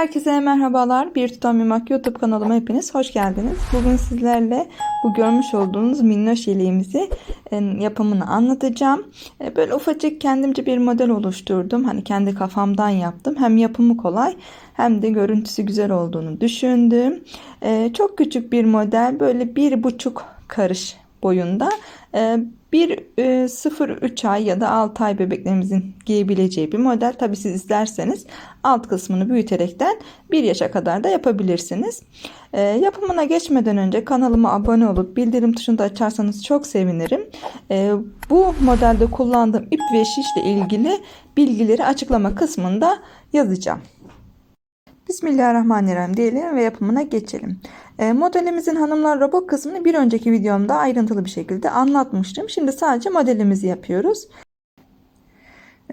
Herkese merhabalar. Bir Tutam Mimak YouTube kanalıma hepiniz hoş geldiniz. Bugün sizlerle bu görmüş olduğunuz minnoş yeleğimizi e, yapımını anlatacağım. E, Böyle ufacık kendimce bir model oluşturdum. Hani kendi kafamdan yaptım. Hem yapımı kolay hem de görüntüsü güzel olduğunu düşündüm. E, Çok küçük bir model. Böyle bir buçuk karış boyunda. E, bir 0-3 ay ya da 6 ay bebeklerimizin giyebileceği bir model. Tabi siz isterseniz alt kısmını büyüterekten 1 yaşa kadar da yapabilirsiniz. E, yapımına geçmeden önce kanalıma abone olup bildirim tuşunu da açarsanız çok sevinirim. E, bu modelde kullandığım ip ve şişle ilgili bilgileri açıklama kısmında yazacağım. Bismillahirrahmanirrahim diyelim ve yapımına geçelim. E, modelimizin hanımlar robot kısmını bir önceki videomda ayrıntılı bir şekilde anlatmıştım. Şimdi sadece modelimizi yapıyoruz.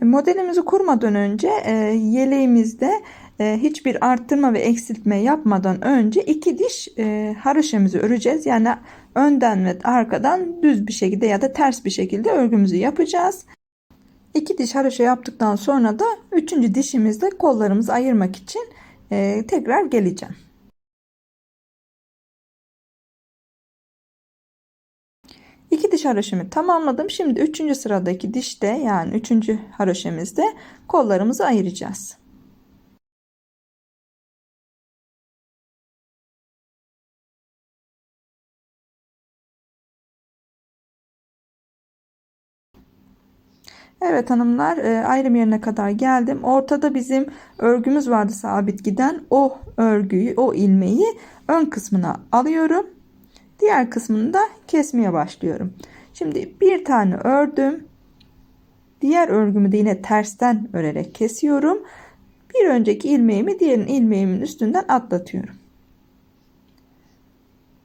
E, modelimizi kurmadan önce e, yeleğimizde e, hiçbir arttırma ve eksiltme yapmadan önce iki diş e, haroşamızı öreceğiz. Yani önden ve arkadan düz bir şekilde ya da ters bir şekilde örgümüzü yapacağız. İki diş haroşa yaptıktan sonra da üçüncü dişimizde kollarımızı ayırmak için e, tekrar geleceğim. İki diş haroşamı tamamladım. Şimdi üçüncü sıradaki dişte yani üçüncü haroşemizde kollarımızı ayıracağız. Evet hanımlar e, ayrım yerine kadar geldim. Ortada bizim örgümüz vardı sabit giden. O örgüyü, o ilmeği ön kısmına alıyorum. Diğer kısmını da kesmeye başlıyorum. Şimdi bir tane ördüm. Diğer örgümü de yine tersten örerek kesiyorum. Bir önceki ilmeğimi diğer ilmeğimin üstünden atlatıyorum.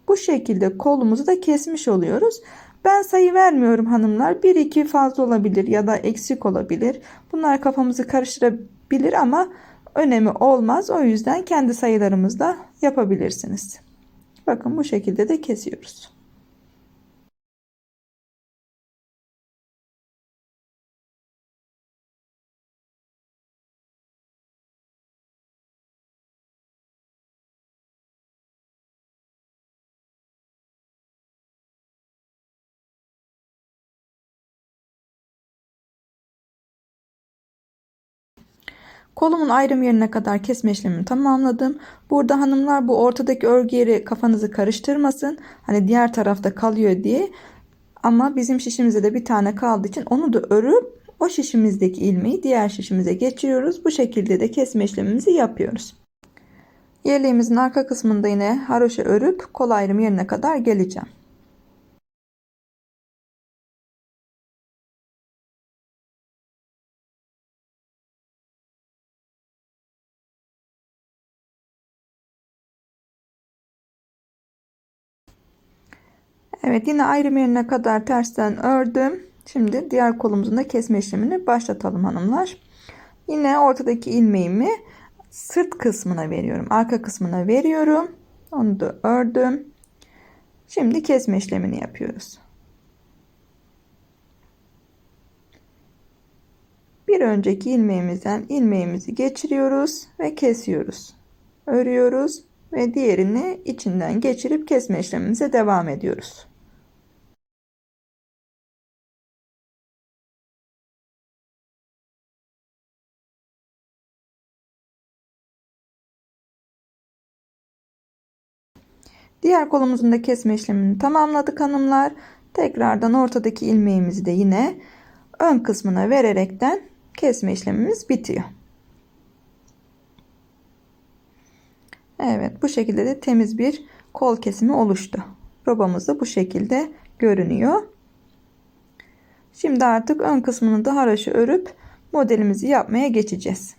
Bu şekilde kolumuzu da kesmiş oluyoruz. Ben sayı vermiyorum hanımlar. 1 2 fazla olabilir ya da eksik olabilir. Bunlar kafamızı karıştırabilir ama önemi olmaz. O yüzden kendi sayılarımızla yapabilirsiniz. Bakın bu şekilde de kesiyoruz. Kolumun ayrım yerine kadar kesme işlemini tamamladım. Burada hanımlar bu ortadaki örgü yeri kafanızı karıştırmasın. Hani diğer tarafta kalıyor diye. Ama bizim şişimizde de bir tane kaldığı için onu da örüp o şişimizdeki ilmeği diğer şişimize geçiriyoruz. Bu şekilde de kesme işlemimizi yapıyoruz. Yeleğimizin arka kısmında yine haroşa örüp kol ayrım yerine kadar geleceğim. Evet yine ayrım yerine kadar tersten ördüm. Şimdi diğer kolumuzun da kesme işlemini başlatalım hanımlar. Yine ortadaki ilmeğimi sırt kısmına veriyorum. Arka kısmına veriyorum. Onu da ördüm. Şimdi kesme işlemini yapıyoruz. Bir önceki ilmeğimizden ilmeğimizi geçiriyoruz ve kesiyoruz. Örüyoruz ve diğerini içinden geçirip kesme işlemimize devam ediyoruz. Diğer kolumuzun da kesme işlemini tamamladık hanımlar. Tekrardan ortadaki ilmeğimizi de yine ön kısmına vererekten kesme işlemimiz bitiyor. Evet bu şekilde de temiz bir kol kesimi oluştu. Robamız da bu şekilde görünüyor. Şimdi artık ön kısmını da haraşo örüp modelimizi yapmaya geçeceğiz.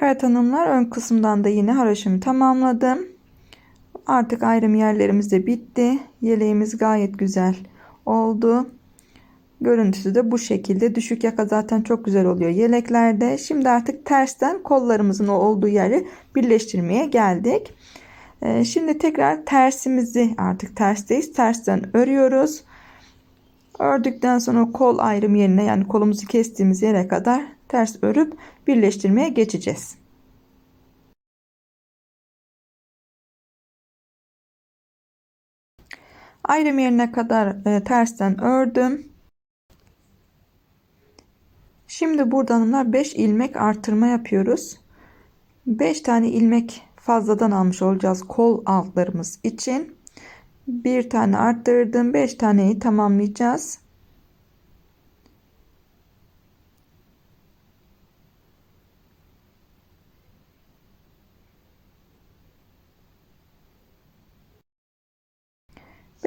Evet hanımlar ön kısımdan da yine haraşımı tamamladım. Artık ayrım yerlerimiz de bitti. Yeleğimiz gayet güzel oldu. Görüntüsü de bu şekilde. Düşük yaka zaten çok güzel oluyor yeleklerde. Şimdi artık tersten kollarımızın olduğu yeri birleştirmeye geldik. Ee, şimdi tekrar tersimizi artık tersteyiz. Tersten örüyoruz. Ördükten sonra kol ayrım yerine yani kolumuzu kestiğimiz yere kadar ters örüp birleştirmeye geçeceğiz. Ayrım yerine kadar e, tersten ördüm. Şimdi burada hanımlar 5 ilmek artırma yapıyoruz. 5 tane ilmek fazladan almış olacağız kol altlarımız için. Bir tane arttırdım. 5 taneyi tamamlayacağız.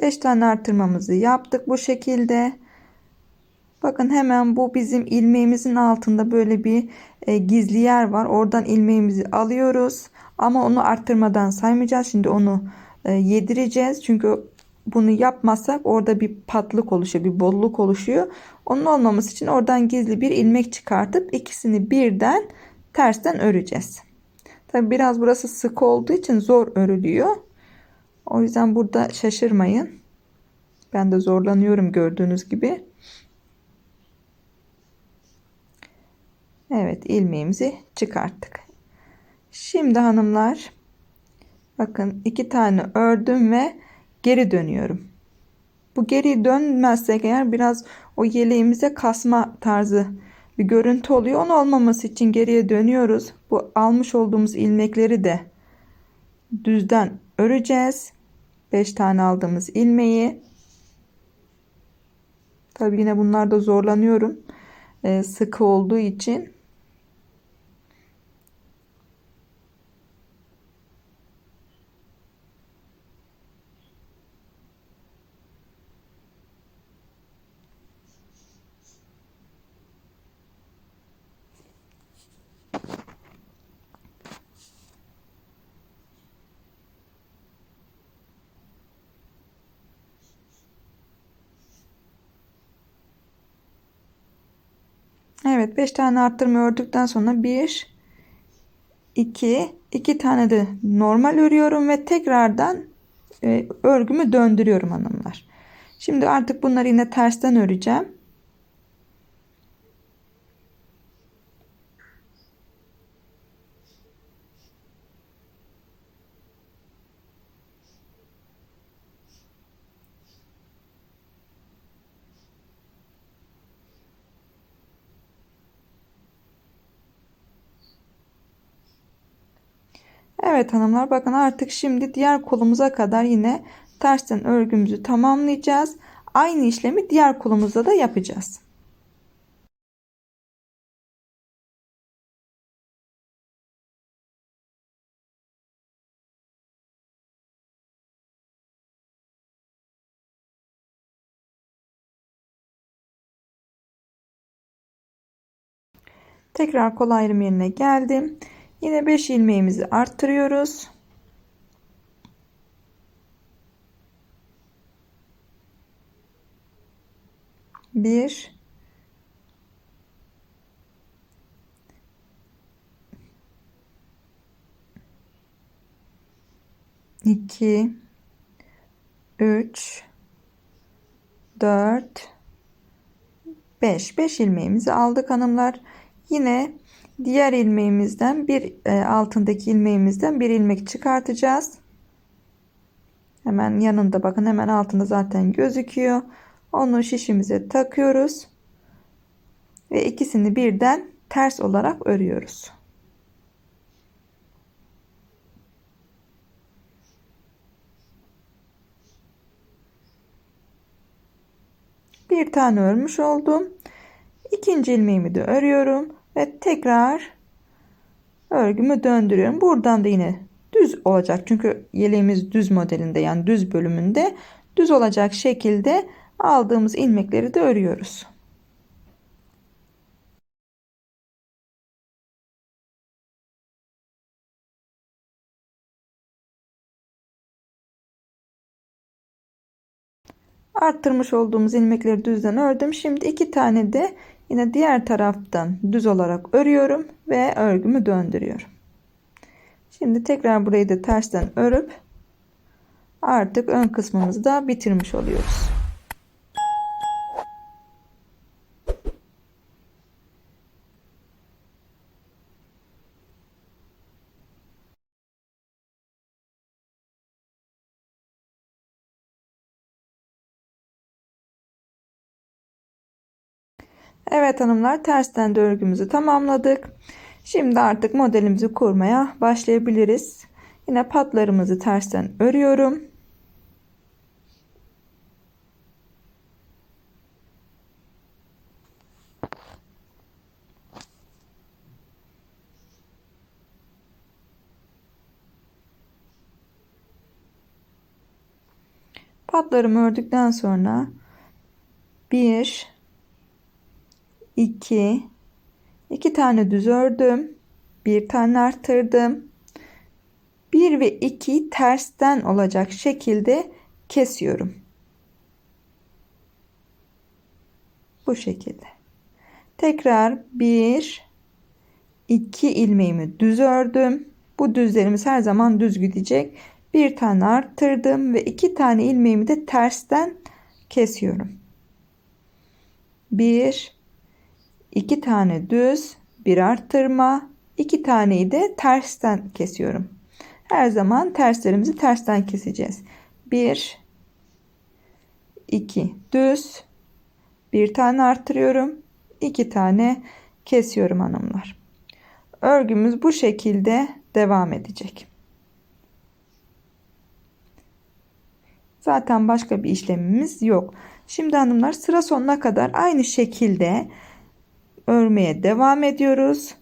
Beş tane artırmamızı yaptık bu şekilde. Bakın hemen bu bizim ilmeğimizin altında böyle bir e, gizli yer var. Oradan ilmeğimizi alıyoruz. Ama onu arttırmadan saymayacağız. Şimdi onu e, yedireceğiz. Çünkü bunu yapmazsak orada bir patlık oluşuyor, bir bolluk oluşuyor. Onun olmaması için oradan gizli bir ilmek çıkartıp ikisini birden tersten öreceğiz. Tabi biraz burası sık olduğu için zor örülüyor. O yüzden burada şaşırmayın. Ben de zorlanıyorum gördüğünüz gibi. Evet ilmeğimizi çıkarttık. Şimdi hanımlar bakın iki tane ördüm ve geri dönüyorum. Bu geri dönmezsek eğer biraz o yeleğimize kasma tarzı bir görüntü oluyor. Onun olmaması için geriye dönüyoruz. Bu almış olduğumuz ilmekleri de düzden öreceğiz. 5 tane aldığımız ilmeği. Tabi yine bunlarda zorlanıyorum. Ee, sıkı olduğu için. Evet 5 tane arttırma ördükten sonra 1 2 2 tane de normal örüyorum ve tekrardan e, örgümü döndürüyorum hanımlar. Şimdi artık bunları yine tersten öreceğim. Evet hanımlar bakın artık şimdi diğer kolumuza kadar yine tersten örgümüzü tamamlayacağız. Aynı işlemi diğer kolumuzda da yapacağız. Tekrar kol ayrım yerine geldim. Yine 5 ilmeğimizi arttırıyoruz. Bir, iki, üç, dört, beş. Beş ilmeğimizi aldık hanımlar. Yine diğer ilmeğimizden bir e, altındaki ilmeğimizden bir ilmek çıkartacağız. Hemen yanında bakın hemen altında zaten gözüküyor. Onu şişimize takıyoruz. Ve ikisini birden ters olarak örüyoruz. Bir tane örmüş oldum. İkinci ilmeğimi de örüyorum ve tekrar örgümü döndürüyorum. Buradan da yine düz olacak. Çünkü yeleğimiz düz modelinde yani düz bölümünde düz olacak şekilde aldığımız ilmekleri de örüyoruz. Arttırmış olduğumuz ilmekleri düzden ördüm. Şimdi iki tane de yine diğer taraftan düz olarak örüyorum ve örgümü döndürüyorum. Şimdi tekrar burayı da tersten örüp artık ön kısmımızı da bitirmiş oluyoruz. Evet hanımlar tersten de örgümüzü tamamladık. Şimdi artık modelimizi kurmaya başlayabiliriz. Yine patlarımızı tersten örüyorum. Patlarımı ördükten sonra 1 2 2 tane düz ördüm. Bir tane arttırdım. 1 ve 2 tersten olacak şekilde kesiyorum. Bu şekilde. Tekrar 1 2 ilmeğimi düz ördüm. Bu düzlerimiz her zaman düz gidecek. Bir tane arttırdım ve iki tane ilmeğimi de tersten kesiyorum. 1 2 tane düz, bir arttırma, 2 taneyi de tersten kesiyorum. Her zaman terslerimizi tersten keseceğiz. 1 2 düz, bir tane arttırıyorum, 2 tane kesiyorum hanımlar. Örgümüz bu şekilde devam edecek. Zaten başka bir işlemimiz yok. Şimdi hanımlar sıra sonuna kadar aynı şekilde örmeye devam ediyoruz.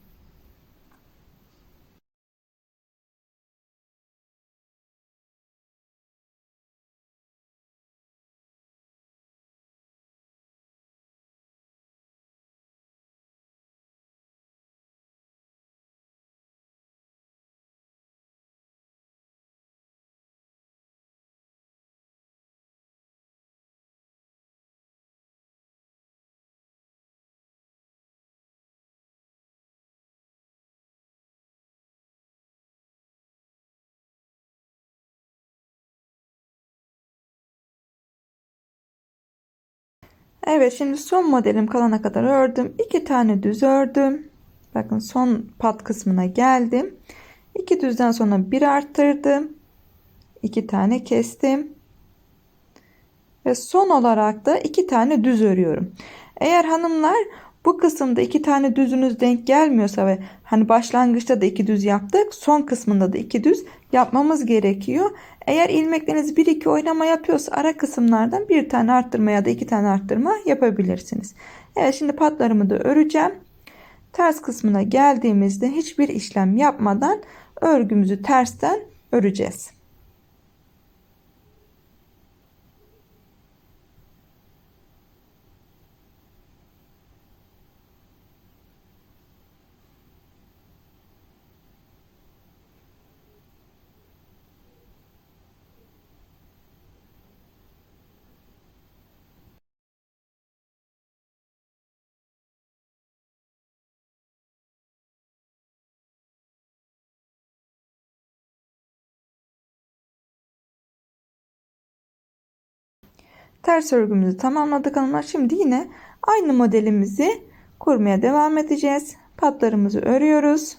Evet şimdi son modelim kalana kadar ördüm. İki tane düz ördüm. Bakın son pat kısmına geldim. İki düzden sonra bir arttırdım. İki tane kestim. Ve son olarak da iki tane düz örüyorum. Eğer hanımlar bu kısımda iki tane düzünüz denk gelmiyorsa ve hani başlangıçta da iki düz yaptık. Son kısmında da iki düz yapmamız gerekiyor. Eğer ilmekleriniz 1-2 oynama yapıyorsa ara kısımlardan bir tane arttırma ya da iki tane arttırma yapabilirsiniz. Evet şimdi patlarımı da öreceğim. Ters kısmına geldiğimizde hiçbir işlem yapmadan örgümüzü tersten öreceğiz. Ters örgümüzü tamamladık hanımlar. Şimdi yine aynı modelimizi kurmaya devam edeceğiz. Patlarımızı örüyoruz.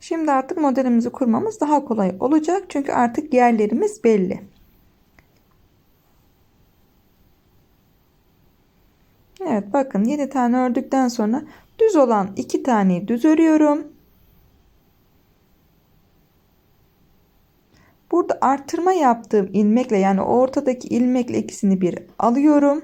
Şimdi artık modelimizi kurmamız daha kolay olacak. Çünkü artık yerlerimiz belli. Evet bakın 7 tane ördükten sonra düz olan 2 taneyi düz örüyorum. Burada artırma yaptığım ilmekle yani ortadaki ilmekle ikisini bir alıyorum.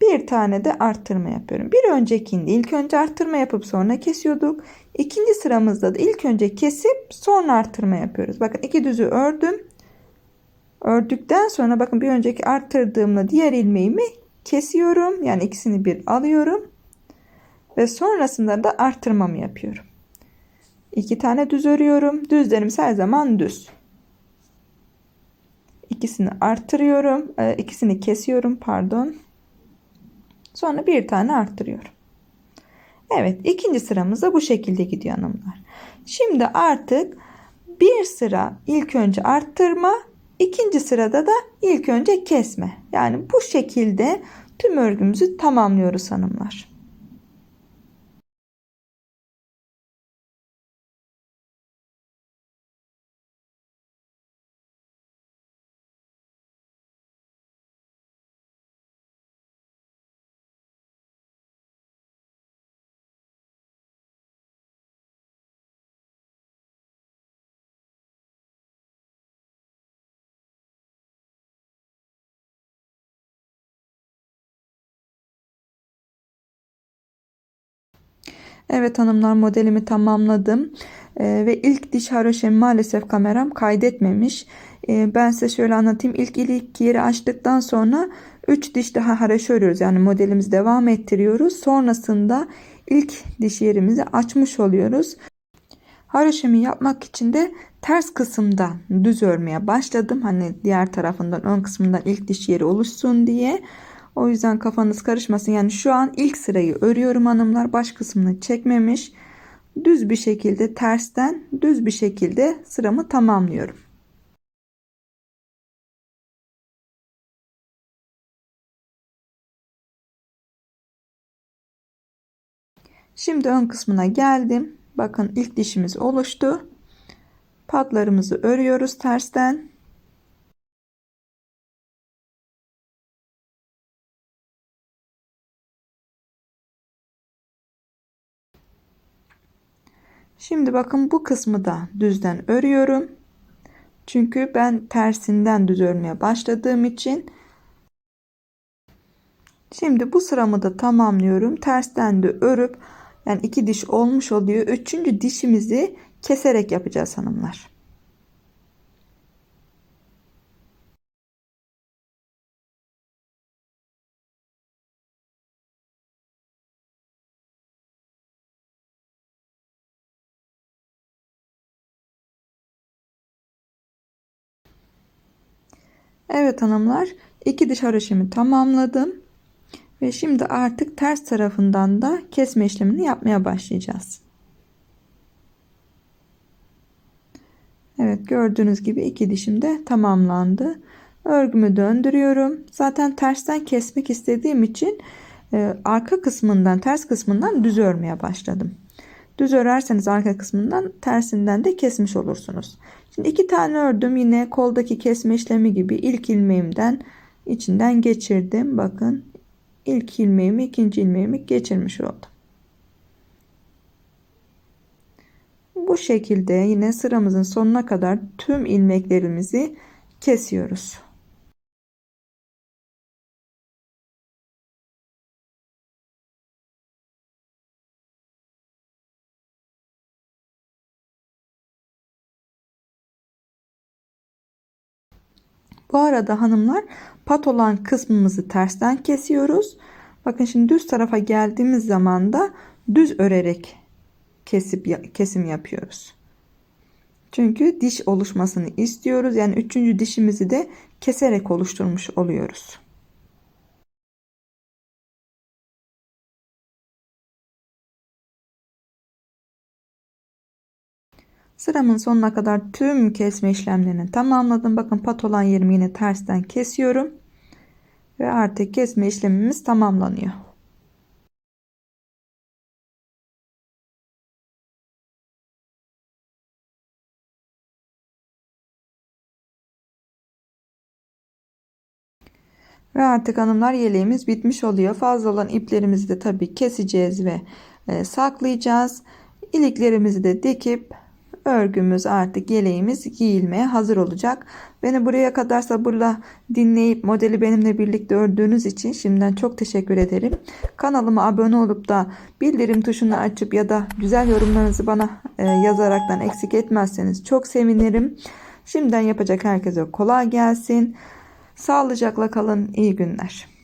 Bir tane de arttırma yapıyorum. Bir öncekinde ilk önce arttırma yapıp sonra kesiyorduk. İkinci sıramızda da ilk önce kesip sonra arttırma yapıyoruz. Bakın iki düzü ördüm. Ördükten sonra bakın bir önceki arttırdığımla diğer ilmeğimi kesiyorum. Yani ikisini bir alıyorum Ve sonrasında da arttırmamı yapıyorum. İki tane düz örüyorum. Düzlerimiz her zaman düz. İkisini arttırıyorum. E, ikisini kesiyorum pardon. Sonra bir tane arttırıyorum. Evet ikinci sıramız da bu şekilde gidiyor hanımlar. Şimdi artık bir sıra ilk önce arttırma ikinci sırada da ilk önce kesme. Yani bu şekilde tüm örgümüzü tamamlıyoruz hanımlar. Evet hanımlar modelimi tamamladım. Ee, ve ilk diş haroşemi maalesef kameram kaydetmemiş. Ee, ben size şöyle anlatayım. İlk ilk yeri açtıktan sonra 3 diş daha haroşa örüyoruz. Yani modelimizi devam ettiriyoruz. Sonrasında ilk diş yerimizi açmış oluyoruz. Haroşemi yapmak için de ters kısımda düz örmeye başladım. Hani diğer tarafından ön kısmından ilk diş yeri oluşsun diye. O yüzden kafanız karışmasın. Yani şu an ilk sırayı örüyorum hanımlar. Baş kısmını çekmemiş. Düz bir şekilde tersten düz bir şekilde sıramı tamamlıyorum. Şimdi ön kısmına geldim. Bakın ilk dişimiz oluştu. Patlarımızı örüyoruz tersten. Şimdi bakın bu kısmı da düzden örüyorum. Çünkü ben tersinden düz örmeye başladığım için Şimdi bu sıramı da tamamlıyorum. Tersten de örüp yani iki diş olmuş oluyor. Üçüncü dişimizi keserek yapacağız hanımlar. Evet hanımlar iki diş haroşemi tamamladım. Ve şimdi artık ters tarafından da kesme işlemini yapmaya başlayacağız. Evet gördüğünüz gibi iki dişim de tamamlandı. Örgümü döndürüyorum. Zaten tersten kesmek istediğim için e, arka kısmından ters kısmından düz örmeye başladım. Düz örerseniz arka kısmından tersinden de kesmiş olursunuz. Şimdi iki tane ördüm. Yine koldaki kesme işlemi gibi ilk ilmeğimden içinden geçirdim. Bakın ilk ilmeğimi ikinci ilmeğimi geçirmiş oldum. Bu şekilde yine sıramızın sonuna kadar tüm ilmeklerimizi kesiyoruz. Bu arada hanımlar pat olan kısmımızı tersten kesiyoruz. Bakın şimdi düz tarafa geldiğimiz zaman da düz örerek kesip kesim yapıyoruz. Çünkü diş oluşmasını istiyoruz. Yani üçüncü dişimizi de keserek oluşturmuş oluyoruz. Sıramın sonuna kadar tüm kesme işlemlerini tamamladım. Bakın pat olan yerimi yine tersten kesiyorum. Ve artık kesme işlemimiz tamamlanıyor. Ve artık hanımlar yeleğimiz bitmiş oluyor. Fazla olan iplerimizi de tabii keseceğiz ve e, saklayacağız. İliklerimizi de dikip örgümüz artık yeleğimiz giyilmeye hazır olacak. Beni buraya kadar sabırla dinleyip modeli benimle birlikte ördüğünüz için şimdiden çok teşekkür ederim. Kanalıma abone olup da bildirim tuşunu açıp ya da güzel yorumlarınızı bana e, yazaraktan eksik etmezseniz çok sevinirim. Şimdiden yapacak herkese kolay gelsin. Sağlıcakla kalın. İyi günler.